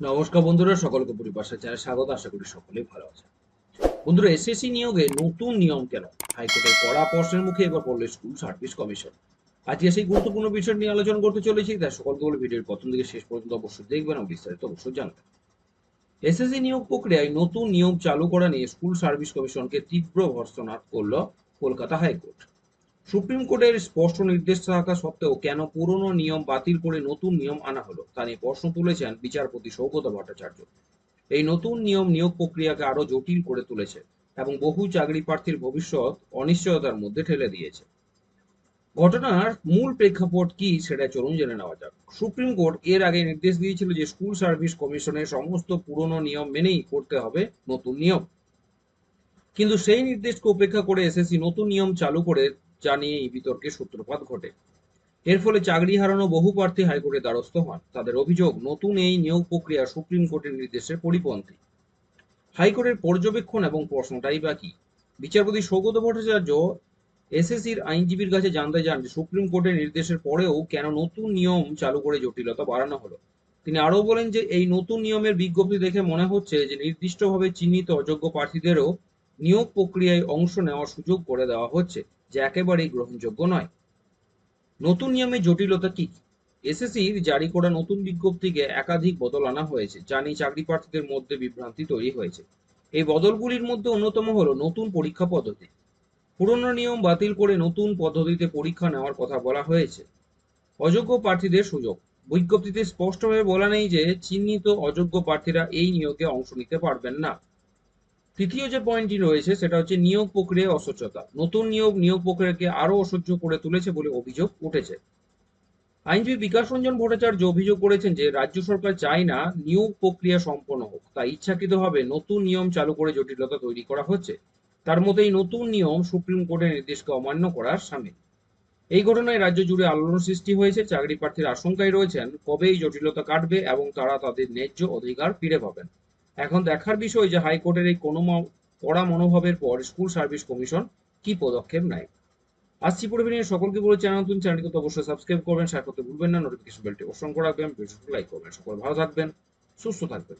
নমস্কার বন্ধুরা, সকলকে পরিভাষা চ্যানেল স্বাগত, আশা করি সকলেই ভালো আছে বন্ধুরা এসএসসি নিয়োগে নতুন নিয়ম কেন? হাইকোর্টের কড়া প্রশ্নের মুখে এবার পড়ল স্কুল সার্ভিস কমিশন। আজকে সেই গুরুত্বপূর্ণ বিষয় নিয়ে আলোচনা করতে চলেছি, তাই সকলকে বলে ভিডিওর প্রথম থেকে শেষ পর্যন্ত অবশ্যই দেখবেন এবং বিস্তারিত অবশ্যই জানবেন। এসএসসি নিয়োগ প্রক্রিয়ায় নতুন নিয়ম চালু করা নিয়ে স্কুল সার্ভিস কমিশনকে তীব্র ভর্ৎসনা করল কলকাতা হাইকোর্ট। সুপ্রিম কোর্টের স্পষ্ট নির্দেশ থাকা সত্ত্বেও কেন পুরনো নিয়ম বাতিল করে নতুন নিয়ম আনা হলো তা নিয়ে প্রশ্ন তুলেছেন বিচারপতি সৌগত ভট্টাচার্য। এই নতুন নিয়ম নিয়োগ প্রক্রিয়াকে আরও জটিল করে তুলেছে এবং বহু চাকরি প্রার্থীর ভবিষ্যৎ অনিশ্চয়তার মধ্যে ঠেলে দিয়েছে। ঘটনার মূল প্রেক্ষাপট কি সেটা চলুন জেনে নেওয়া যাক। সুপ্রিম কোর্ট এর আগে নির্দেশ দিয়েছিল যে স্কুল সার্ভিস কমিশনের সমস্ত পুরনো নিয়ম মেনেই করতে হবে নতুন নিয়ম। কিন্তু সেই নির্দেশকে উপেক্ষা করে এসএসসি নতুন নিয়ম চালু করে যা নিয়ে এই বিতর্কের সূত্রপাত ঘটে। এর ফলে চাকরি হারানো বহু প্রার্থী হাইকোর্টের দ্বারস্থ হন। তাদের অভিযোগ, নতুন এই নিয়োগ প্রক্রিয়া সুপ্রিম কোর্টের নির্দেশের পরিপন্থী। হাইকোর্টের পর্যবেক্ষণ এবং প্রশ্নটাই বা কি? বিচারপতি সৌগত ভট্টাচার্য এসএসসির আইনজীবীর কাছে জানতে চান যে সুপ্রিম কোর্টের নির্দেশের পরেও কেন নতুন নিয়ম চালু করে জটিলতা বাড়ানো হলো। তিনি আরও বলেন যে এই নতুন নিয়মের বিজ্ঞপ্তি দেখে মনে হচ্ছে যে নির্দিষ্টভাবে চিহ্নিত অযোগ্য প্রার্থীদেরও নিয়োগ প্রক্রিয়ায় অংশ নেওয়ার সুযোগ করে দেওয়া হচ্ছে। যা একেবারেই গ্রহণযোগ্য নয়। নতুন নিয়মে জটিলতা কি? এসএসসির জারি করা নতুন বিজ্ঞপ্তিকে একাধিক বদল আনা হয়েছে, যা নিয়ে চাকরি প্রার্থীদের মধ্যে বিভ্রান্তি তৈরি হয়েছে। এই বদলগুলির মধ্যে অন্যতম হলো নতুন পরীক্ষা পদ্ধতি। পুরনো নিয়ম বাতিল করে নতুন পদ্ধতিতে পরীক্ষা নেওয়ার কথা বলা হয়েছে। অযোগ্য প্রার্থীদের সুযোগ। বিজ্ঞপ্তিতে স্পষ্টভাবে বলা নেই যে চিহ্নিত অযোগ্য প্রার্থীরা এই নিয়োগে অংশ নিতে পারবেন না। তৃতীয় যে পয়েন্টটি রয়েছে, সেটা হচ্ছে নিয়োগ প্রক্রিয়ায় অস্বচ্ছতা নতুন নিয়োগ নিয়োগ প্রক্রিয়াকে আরও অসহ্য করে তুলেছে বলে অভিযোগ উঠেছে। আইনজীবী বিকাশ রঞ্জন ভট্টাচার্য অভিযোগ করেছেন যে, রাজ্য সরকার চায় না নিয়োগ প্রক্রিয়া সম্পন্ন হোক। তাই ইচ্ছাকৃতভাবে নতুন নিয়ম চালু করে জটিলতা তৈরি করা হচ্ছে। তার মতে এই নতুন নিয়ম সুপ্রিম কোর্টের নির্দেশকে অমান্য করার সামিল। এই ঘটনায় রাজ্য জুড়ে আলোড়ন সৃষ্টি হয়েছে। চাকরি প্রার্থীর আশঙ্কায় রয়েছেন কবে এই জটিলতা কাটবে এবং তারা তাদের ন্যায্য অধিকার ফিরে পাবেন। এখন দেখার বিষয় যে হাইকোর্টের এই কোনো কড়া মনোভাবের পর স্কুল সার্ভিস কমিশন কি পদক্ষেপ নেয়। আসছি পূর্বে নিয়ে সকলকে বলে চ্যানেল নতুন চ্যানেলটি তো অবশ্যই সাবস্ক্রাইব করবেন, শেয়ার করতে ভুলবেন না নোটিফিকেশন বেলটি করে রাখবেন লাইক করবেন, সকল ভালো থাকবেন, সুস্থ থাকবেন।